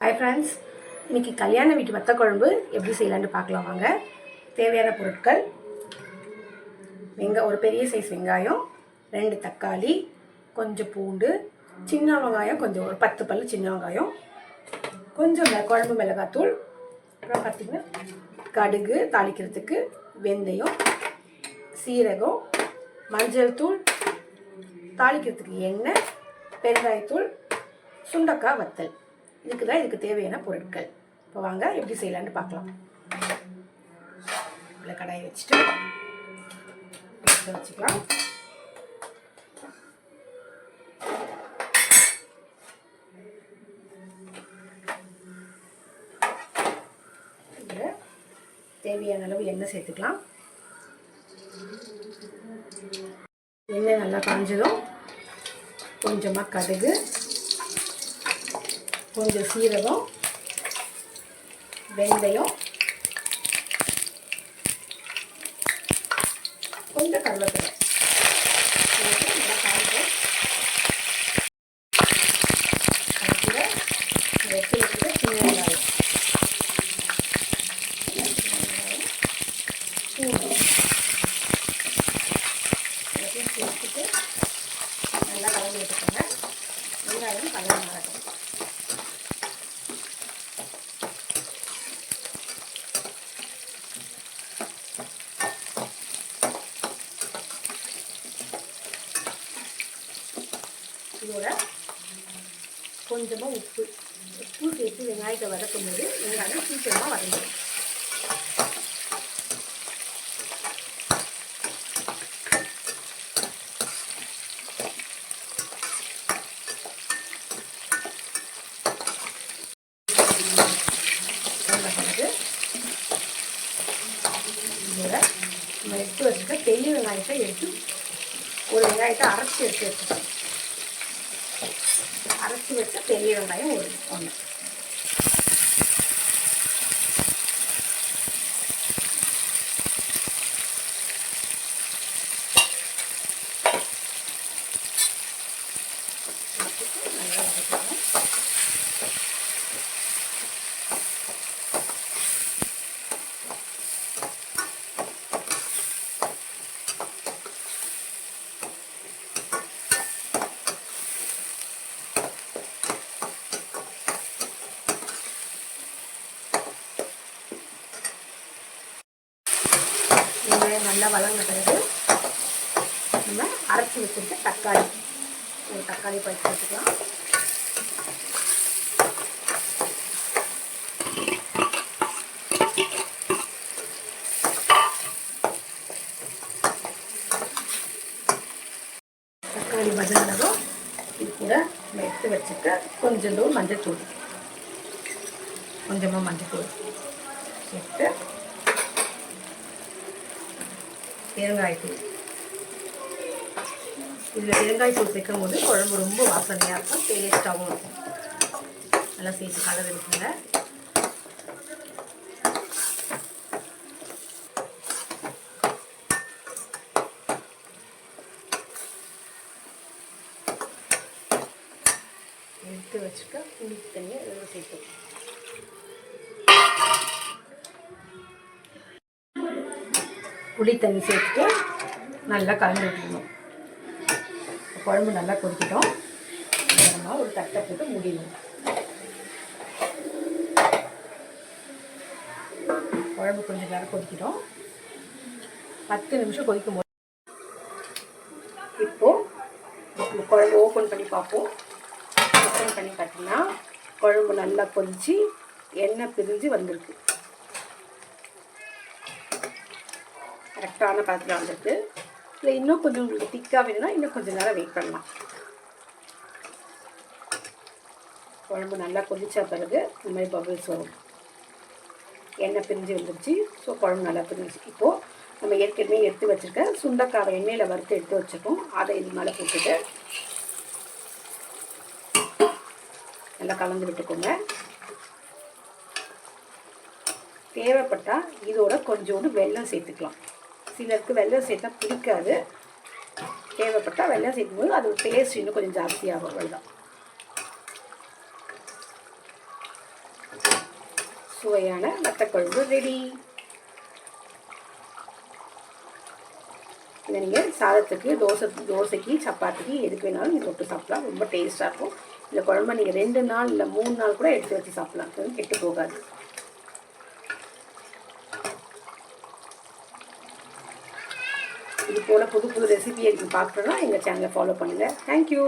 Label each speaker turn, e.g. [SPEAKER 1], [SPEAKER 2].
[SPEAKER 1] Hi friends இன்றைக்கி கல்யாண வீட்டு வத்த குழம்பு எப்படி செய்யலான்னு பார்க்கலாம் வாங்க. தேவையான பொருட்கள். வெங்க ஒரு பெரிய சைஸ் வெங்காயம் ரெண்டு தக்காளி கொஞ்சம் பூண்டு சின்ன வெங்காயம் கொஞ்சம் ஒரு பத்து பல்லு சின்ன வெங்காயம் கொஞ்சம் குழம்பு மிளகாத்தூள் அப்புறம் பார்த்திங்கன்னா கடுகு தாளிக்கிறதுக்கு வெந்தயம் சீரகம் மஞ்சள் தூள் தாளிக்கிறதுக்கு எண்ணெய் பெருங்காயத்தூள் சுண்டக்காய் வத்தல். இதுக்கு தான் இதுக்கு தேவையான பொருட்கள். இப்போ வாங்க எப்படி செய்யலான்னு பார்க்கலாம். இல்லை கடாயை வச்சுட்டு வச்சுக்கலாம். தேவையான அளவு எண்ணெய் சேர்த்துக்கலாம். எண்ணெய் நல்லா காஞ்சதும் கொஞ்சமாக கடுகு கொஞ்சம் சீரகம் வெந்தயம் கொஞ்சம் கருவேப்பிலை. போட்டு நல்லா வெங்காயம் சின்ன வெங்காயம் பூண்டு எல்லாத்தையும் சேர்த்துட்டு நல்லா கலந்து விட்டுக்கோங்க வெங்காயம் கலந்து மாறட்டும் இதோட கொஞ்சமாக உப்பு. உப்பு சேர்த்து வெங்காயத்தை வதக்கும் போது வெங்காயம் சீக்கிரமாக வதங்கிடும். நம்ம எடுத்து வச்சுக்க பெரிய வெங்காயத்தை எடுத்து ஒரு வெங்காயத்தை அரைச்சி எடுத்து வச்சுக்கணும் அரைச்சி வச்ச பெரிய வெங்காயம் ஒரு ஒன்று நல்லா வதக்கணும் வெங்காயம் நல்லா வளர்ந்த பிறகு நம்ம அரைச்சி வச்சுருக்க தக்காளி. ஒரு தக்காளி பயிற்சி வச்சுக்கலாம் தக்காளி வதங்கினதும் இது கூட நம்ம எடுத்து வச்சுக்க கொஞ்சம் மஞ்சள் தூள் கொஞ்சமாக மஞ்சள் தூள் சேர்த்து பெருங்காயத்தூள் இதில் தூள் சேர்க்கும் போது குழம்பு ரொம்ப வாசனையாக இருக்கும் டேஸ்ட்டாகவும் இருக்கும். நல்லா சேர்த்து கலர் இருக்குங்க எடுத்து வச்சுக்க புளி தண்ணியை அதில் சேர்த்து புளி தண்ணி சேர்த்துட்டு நல்லா கலந்து விட்டுக்கணும் குழம்பு நல்லா கொதிக்கிட்டோம். நம்ம ஒரு தட்டை போட்டு முடியணும் குழம்பு கொஞ்சம் நேரம் கொதிக்கிட்டோம். பத்து நிமிஷம் கொதிக்கும் போது இப்போது குழம்பு ஓப்பன் பண்ணி பார்ப்போம். ஓப்பன் பண்ணி பார்த்தீங்கன்னா குழம்பு நல்லா கொதிச்சு எண்ணெய் பிரிஞ்சு வந்திருக்கு. கரெக்டான பதத்தில் வந்திருக்கு. இல்லை இன்னும் கொஞ்சம் உங்களுக்கு திக்காக வேணும்னா இன்னும் கொஞ்சம் நேரம் வெயிட் பண்ணலாம். குழம்பு நல்லா கொதிச்ச பிறகு இந்த மாதிரி பபிள்ஸ் வரும். எண்ணெய் பிரிஞ்சு வந்துருச்சு. ஸோ குழம்பு நல்லா பிரிஞ்சு இப்போது நம்ம ஏற்கனவே எடுத்து வச்சுருக்க சுண்டக்காவை எண்ணெயில் வறுத்து எடுத்து வச்சுருக்கோம். அதை இது மேலே போட்டுட்டு நல்லா கலந்து விட்டுக்கோங்க. தேவைப்பட்டால் இதோட கொஞ்சோண்டு வெள்ளம் சேர்த்துக்கலாம். சிலருக்கு வெள்ளை சேர்த்தா பிடிக்காது. தேவைப்பட்டால் வெல்லம் சேர்க்கும்போது அது டேஸ்ட் இன்னும் கொஞ்சம் ஜாஸ்தியாகும் அவ்வளோதான் சுவையான வத்தக்குழம்பு ரெடி இதை நீங்கள் சாதத்துக்கு தோசை தோசைக்கு சப்பாத்திக்கு எதுக்கு வேணாலும் நீங்கள் தொட்டு சாப்பிடலாம். ரொம்ப டேஸ்ட்டாக இருக்கும். இந்த குழம்பு நீங்கள் ரெண்டு நாள் இல்லை மூணு நாள் கூட எடுத்து வச்சு சாப்பிடலாம். கெட்டு போகாது. இது போல் புது புது ரெசிபி எனக்கு பார்க்கணுன்னா எங்கள் சேனலை ஃபாலோ பண்ணுங்கள் தேங்க்யூ